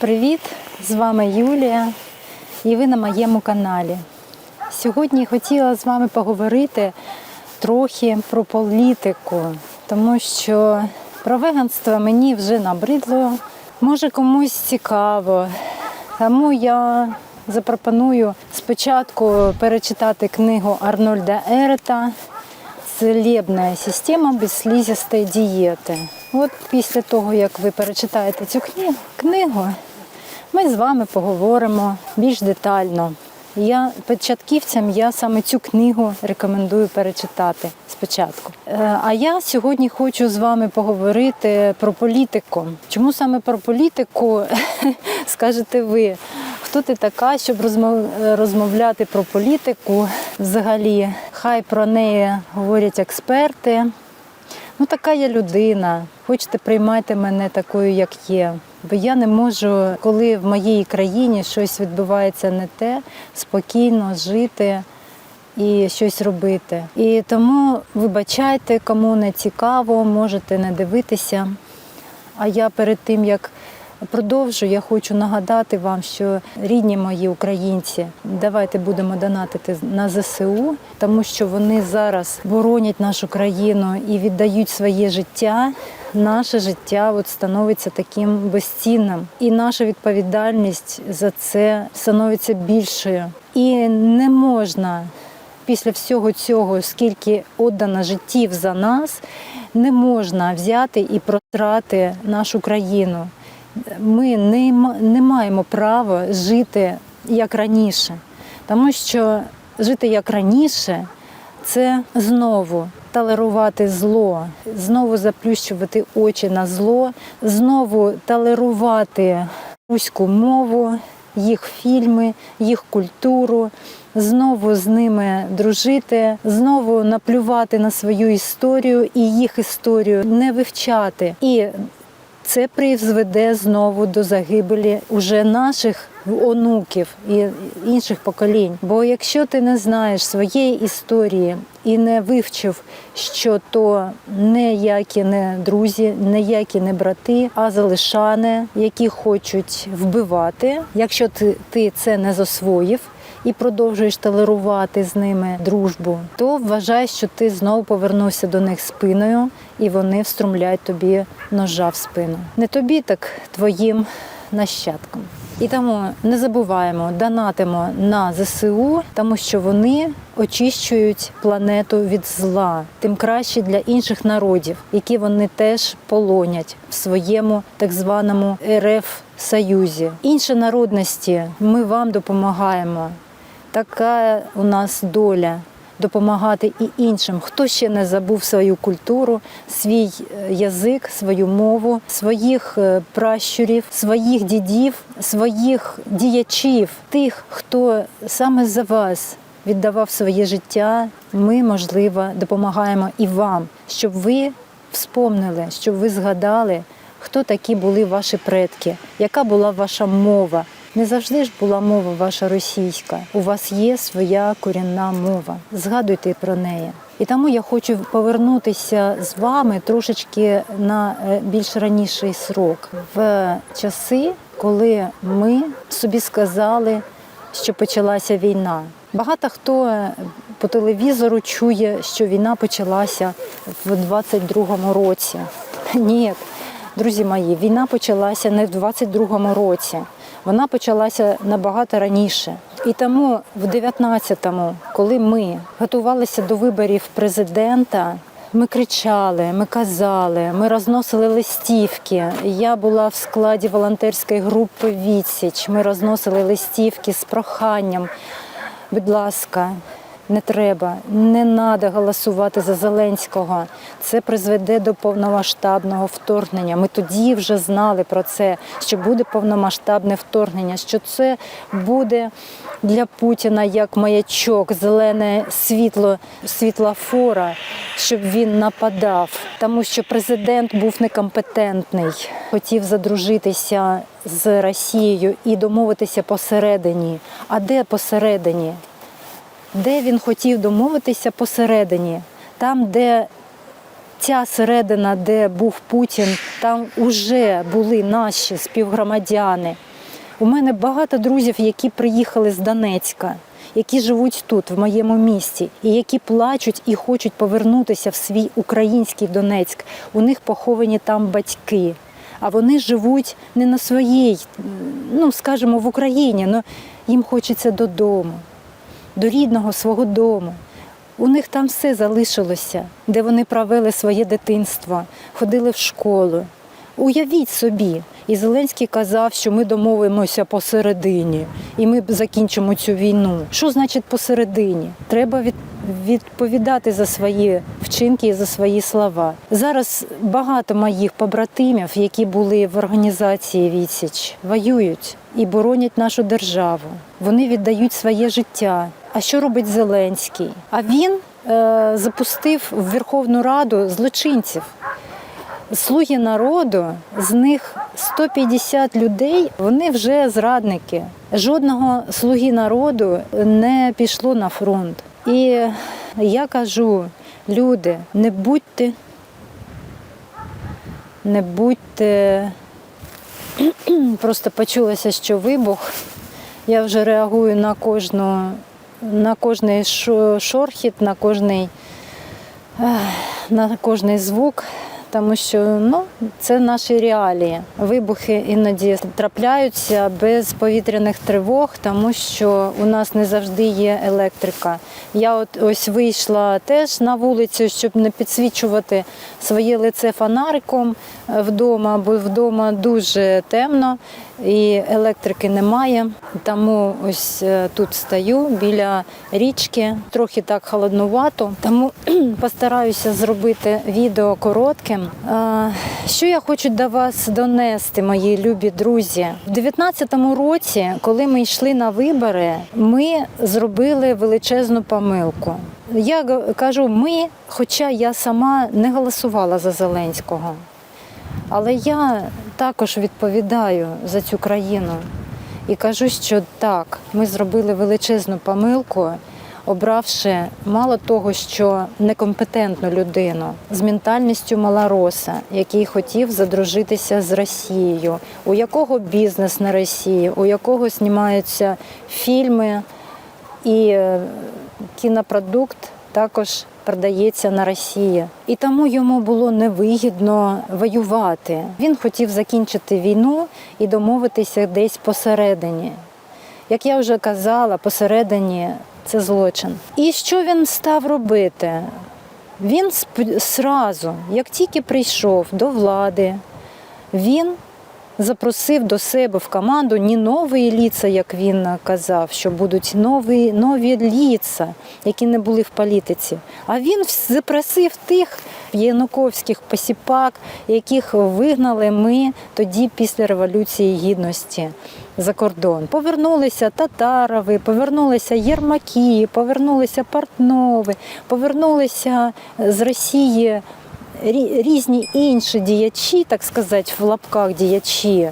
Привіт! З вами Юлія і ви на моєму каналі. Сьогодні хотіла з вами поговорити трохи про політику, тому що про веганство мені вже набридло. Може комусь цікаво. Тому я запропоную спочатку перечитати книгу Арнольда Ерета Целебна система безслізістої дієти. От після того, як ви перечитаєте цю книгу, книгу, ми з вами поговоримо більш детально. Я початківцям я саме цю книгу рекомендую перечитати спочатку. Е, А я сьогодні хочу з вами поговорити про політику. Чому саме про політику скажете ви? Хто ти така, щоб розмовляти про політику? Взагалі, хай про неї говорять експерти. Ну, така я людина. Хочете, приймайте мене такою, як є. Бо я не можу, коли в моїй країні щось відбувається не те, спокійно жити і щось робити. І тому вибачайте, кому не цікаво, можете не дивитися. А я перед тим як продовжу, я хочу нагадати вам, що рідні мої українці, давайте будемо донатити на ЗСУ, тому що вони зараз боронять нашу країну і віддають своє життя. Наше життя от становиться таким безцінним, і наша відповідальність за це становиться більшою. І не можна після всього цього, скільки віддано життів за нас, не можна взяти і протрати нашу країну. Ми не, не маємо права жити як раніше, тому що жити як раніше це знову толерувати зло, знову заплющувати очі на зло, знову толерувати руську мову, їх фільми, їх культуру, знову з ними дружити, знову наплювати на свою історію і їх історію не вивчати. І це призведе знову до загибелі уже наших онуків і інших поколінь. Бо якщо ти не знаєш своєї історії і не вивчив, що то ніякі не друзі, ніякі не брати, а залишани, які хочуть вбивати, якщо ти це не засвоїв. І продовжуєш толерувати з ними дружбу, то вважай, що ти знову повернувся до них спиною, і вони вструмляють тобі ножа в спину. Не тобі, так твоїм нащадкам. І тому не забуваємо, донатимо на ЗСУ, тому що вони очищують планету від зла, тим краще для інших народів, які вони теж полонять в своєму так званому РФ Союзі. Інші народності ми вам допомагаємо. Така у нас доля допомагати і іншим, хто ще не забув свою культуру, свій е, язик, свою мову, своїх е, пращурів, своїх дідів, своїх діячів, тих, хто саме за вас віддавав своє життя. Ми, можливо, допомагаємо і вам, щоб ви вспомнили, щоб ви згадали, хто такі були ваші предки, яка була ваша мова. Не завжди ж була мова ваша російська. У вас є своя корінна мова. Згадуйте про неї. І тому я хочу повернутися з вами трошечки на е, більш раніший срок в часи, коли ми собі сказали, що почалася війна. Багато хто е, по телевізору чує, що війна почалася в 22-му році. Ні, друзі мої, війна почалася не в 22-му році. Вона почалася набагато раніше. І тому в 19-му, коли ми готувалися до виборів президента, ми кричали, ми казали, ми розносили листівки. Я була в складі волонтерської групи Відсіч. Ми розносили листівки з проханням. Будь ласка, не треба, не треба голосувати за Зеленського. Це призведе до повномасштабного вторгнення. Ми тоді вже знали про це, що буде повномасштабне вторгнення, що це буде для Путіна як маячок, зелене світло, світлофора, щоб він нападав. Тому що президент був некомпетентний, хотів задружитися з Росією і домовитися посередині. А де посередині? Де він хотів домовитися посередині, там, де ця середина, де був Путін, там вже були наші співгромадяни. У мене багато друзів, які приїхали з Донецька, які живуть тут, в моєму місті, і які плачуть і хочуть повернутися в свій український Донецьк. У них поховані там батьки. А вони живуть не на своїй, ну скажімо, в Україні, але їм хочеться додому, до рідного свого дому. У них там все залишилося, де вони провели своє дитинство, ходили в школу. Уявіть собі, і Зеленський казав, що ми домовимося посередині, і ми закінчимо цю війну. Що значить посередині? Треба від, відповідати за свої вчинки і за свої слова. Зараз багато моїх побратимів, які були в організації Відсіч, воюють і боронять нашу державу. Вони віддають своє життя. А що робить Зеленський? А він е, запустив в Верховну Раду злочинців. Слуги народу, з них 150 людей, вони вже зрадники. Жодного слуги народу не пішло на фронт. І я кажу, люди, не будьте, не будьте, просто почулося, що вибух. Я вже реагую на кожну, на кожний шорхіт, на кожний, на кожний звук, тому що ну, це наші реалії. Вибухи іноді трапляються без повітряних тривог, тому що у нас не завжди є електрика. Я от ось вийшла теж на вулицю, щоб не підсвічувати своє лице фонариком е, вдома, бо вдома дуже темно і електрики немає. Тому ось е, тут стою біля річки, трохи так холоднувато, тому постараюся зробити відео коротким. Що я хочу до вас донести, мої любі друзі? У 2019 році, коли ми йшли на вибори, ми зробили величезну помилку. Я кажу, ми, хоча я сама не голосувала за Зеленського. Але я також відповідаю за цю країну. І кажу, що так, ми зробили величезну помилку, обравши мало того, що некомпетентну людину з ментальністю малороса, який хотів задружитися з Росією, у якого бізнес на Росії, у якого знімаються фільми і е, кінопродукт також продається на Росії. І тому йому було невигідно воювати. Він хотів закінчити війну і домовитися десь посередині. Як я вже казала, посередині це злочин. І що він став робити? Він сразу, як тільки прийшов до влади, він запросив до себе в команду не нові ліца, як він казав, що будуть нові, нові ліца, які не були в політиці. А він запросив тих януковських посіпак, яких вигнали ми тоді після Революції Гідності за кордон. Повернулися татарови, повернулися Єрмаки, повернулися Портнови, повернулися з Росії різні інші діячі, так сказати, в лапках діячі,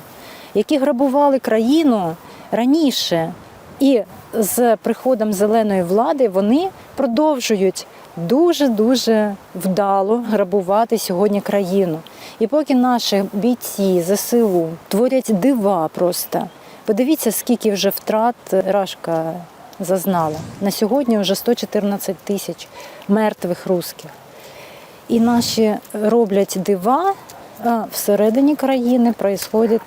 які грабували країну раніше. І з приходом зеленої влади вони продовжують дуже-дуже вдало грабувати сьогодні країну. І поки наші бійці ЗСУ творять дива просто. Подивіться, скільки вже втрат Рашка зазнала. На сьогодні вже 114 тисяч мертвих русських. І наші роблять дива, а всередині країни відбувається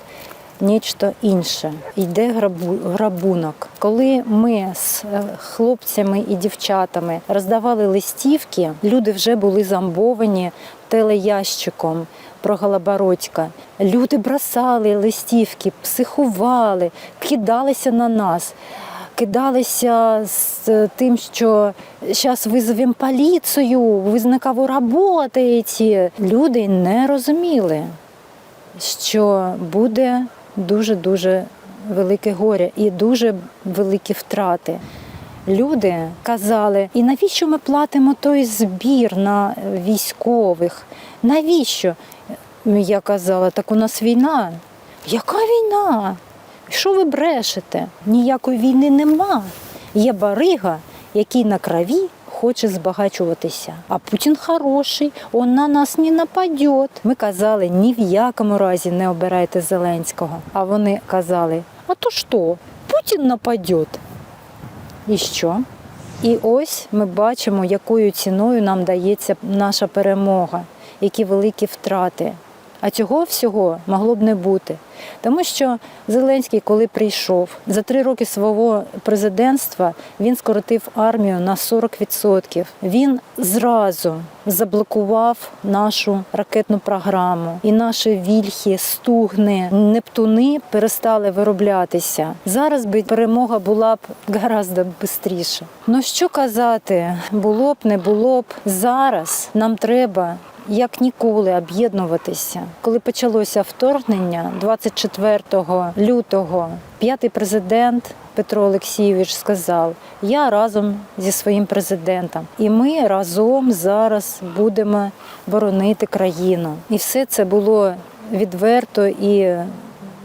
нічто інше. Йде грабунок. Коли ми з е, хлопцями і дівчатами роздавали листівки, люди вже були замбовані телеящиком про Голобородька. Люди бросали листівки, психували, кидалися на нас кидалися з тим, що зараз визовемо поліцію, ви на кого працюєте. Люди не розуміли, що буде дуже-дуже велике горе і дуже великі втрати. Люди казали, і навіщо ми платимо той збір на військових? Навіщо? Я казала, так у нас війна. Яка війна? Що ви брешете? Ніякої війни нема. Є барига, який на крові хоче збагачуватися. А Путін хороший, он на нас не нападе. Ми казали, ні в якому разі не обирайте Зеленського. А вони казали, А то що? Путін нападе. І що? І ось ми бачимо, якою ціною нам дається наша перемога, які великі втрати. А цього всього могло б не бути. Тому що Зеленський, коли прийшов, за три роки свого президентства він скоротив армію на 40%. Він зразу заблокував нашу ракетну програму, і наші вільхи, стугни, нептуни перестали вироблятися. Зараз би перемога була б гораздо швидше. Ну що казати, було б, не було б. Зараз нам треба як ніколи об'єднуватися. Коли почалося вторгнення 24 лютого, п'ятий президент Петро Олексійович сказав: Я разом зі своїм президентом, і ми разом зараз будемо боронити країну. І все це було відверто, і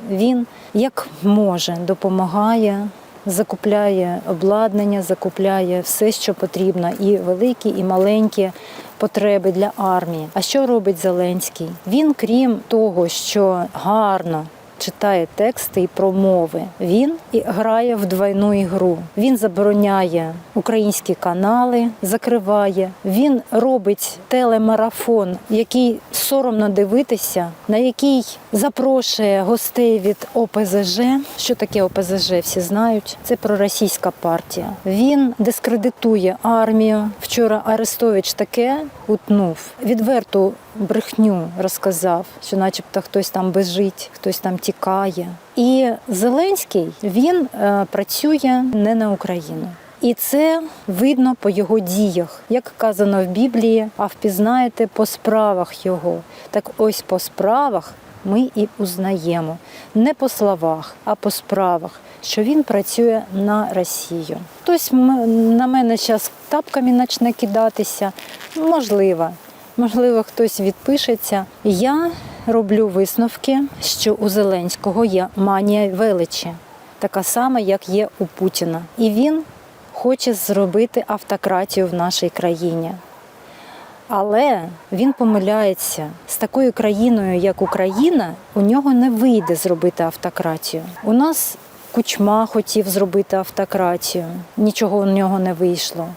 він як може допомагає. Закупляє обладнання, закупляє все, що потрібно, і великі, і маленькі потреби для армії. А що робить Зеленський? Він, крім того, що гарно читає тексти і промови, він і грає в двойну ігру. Він забороняє українські канали, закриває. Він робить телемарафон, який соромно дивитися, на який запрошує гостей від ОПЗЖ. Що таке ОПЗЖ? Всі знають. Це проросійська партія. Він дискредитує армію. Вчора Арестович таке утнув. Відверту брехню розказав, що, начебто, хтось там бежить, хтось там тікає. І Зеленський він е, працює не на Україну. І це видно по його діях, як казано в Біблії, а впізнаєте по справах його. Так ось по справах ми і узнаємо не по словах, а по справах, що він працює на Росію. Хтось на мене зараз тапками почне кидатися. Можливо, можливо, хтось відпишеться. Я роблю висновки, що у Зеленського є манія величі, така сама, як є у Путіна. І він хоче зробити автократію в нашій країні. Але він помиляється з такою країною, як Україна, у нього не вийде зробити автократію. У нас Кучма хотів зробити автократію, нічого у нього не вийшло.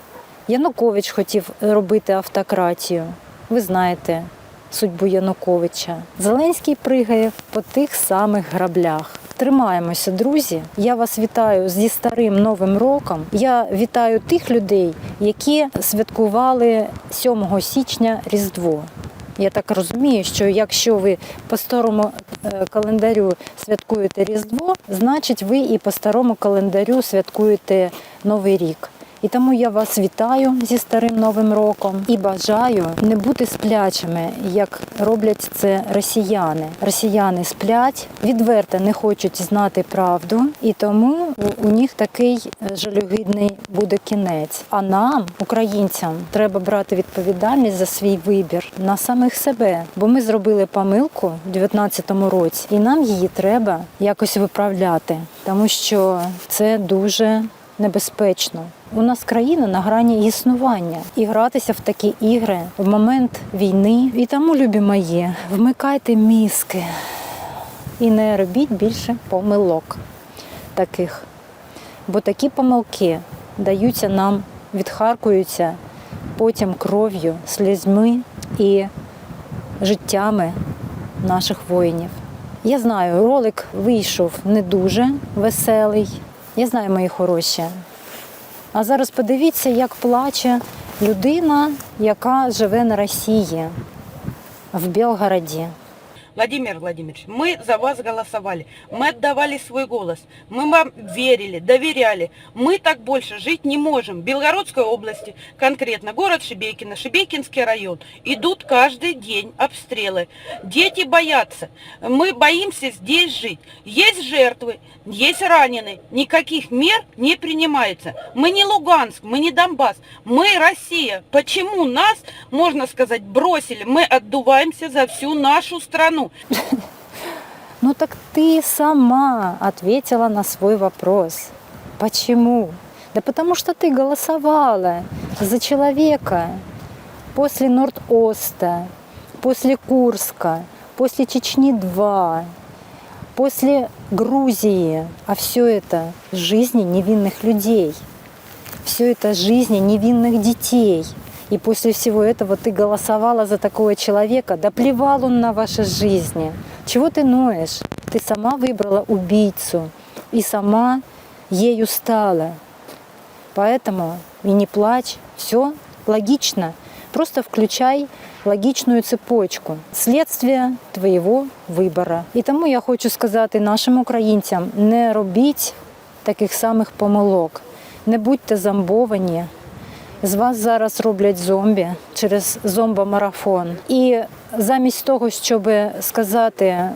Янукович хотів робити автократію. Ви знаєте судьбу Януковича. Зеленський пригає по тих самих граблях. Тримаємося, друзі. Я вас вітаю зі старим новим роком. Я вітаю тих людей, які святкували 7 січня Різдво. Я так розумію, що якщо ви по старому е, календарю святкуєте Різдво, значить ви і по старому календарю святкуєте Новий рік. І тому я вас вітаю зі старим новим роком і бажаю не бути сплячими, як роблять це росіяни. Росіяни сплять, відверто не хочуть знати правду, і тому у- у них такий е, жалюгідний буде кінець. А нам, українцям, треба брати відповідальність за свій вибір на самих себе, бо ми зробили помилку в 2019 році, і нам її треба якось виправляти, тому що це дуже небезпечно. У нас країна на грані існування і гратися в такі ігри в момент війни. І тому, любі мої, вмикайте мізки і не робіть більше помилок таких. Бо такі помилки даються нам, відхаркуються потім кров'ю, слізьми і життями наших воїнів. Я знаю, ролик вийшов не дуже веселий. Я знаю, мої хороші. А зараз подивіться, як плаче людина, яка живе на Росії в Білгороді. Владимир Владимирович, мы за вас голосовали, мы отдавали свой голос, мы вам верили, доверяли. Мы так больше жить не можем. В Белгородской области, конкретно город Шебекино, Шебекинский район, идут каждый день обстрелы. Дети боятся. Мы боимся здесь жить. Есть жертвы, есть раненые. Никаких мер не принимается. Мы не Луганск, мы не Донбасс, мы Россия. Почему нас, можно сказать, бросили? Мы отдуваемся за всю нашу страну. Ну так ты сама ответила на свой вопрос. Почему? Да потому что ты голосовала за человека после Норд-Оста, после Курска, после Чечни-2, после Грузии. А все это жизни невинных людей. Все это жизни невинных детей. И после всего этого ты голосовала за такого человека. Да плевал он на ваши жизни. Чего ты ноешь? Ты сама выбрала убийцу и сама ею стала. Поэтому и не плачь, все логично. Просто включай логічну цепочку. Слідствие твоєго вибору. І тому я хочу сказати нашим українцям: не робіть таких самих помилок, не будьте зомбовані. З вас зараз роблять зомбі через зомбомарафон. І замість того, щоб сказати,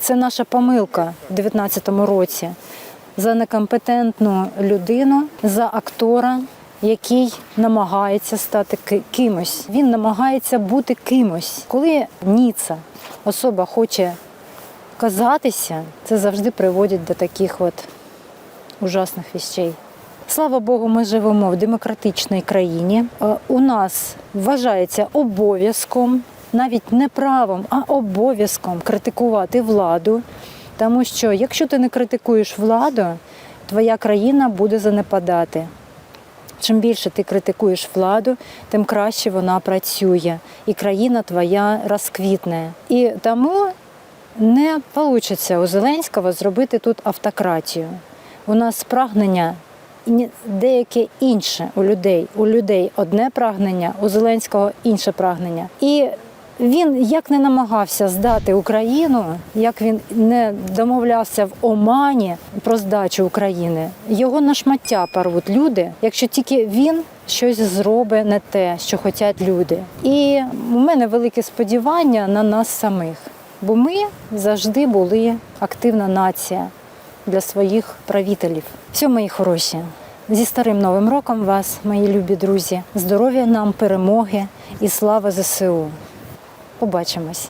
це наша помилка в 2019 році за некомпетентну людину, за актора, який намагається стати кимось. Він намагається бути кимось. Коли Ніца особа хоче казатися, це завжди приводить до таких от ужасних вещей. Слава Богу, ми живемо в демократичній країні. Е, У нас вважається обов'язком, навіть не правом, а обов'язком критикувати владу. Тому що якщо ти не критикуєш владу, твоя країна буде занепадати. Чим більше ти критикуєш владу, тим краще вона працює, і країна твоя розквітне. І тому не вийде у Зеленського зробити тут автократію. У нас прагнення деяке інше у людей. У людей одне прагнення, у Зеленського інше прагнення. І він як не намагався здати Україну, як він не домовлявся в Омані про здачу України, його на шмаття порвуть люди, якщо тільки він щось зробить не те, що хочуть люди. І у мене велике сподівання на нас самих, бо ми завжди були активна нація для своїх правителів. Все, мої хороші. Зі старим новим роком вас, мої любі друзі, здоров'я нам, перемоги і слава ЗСУ. Побачимось.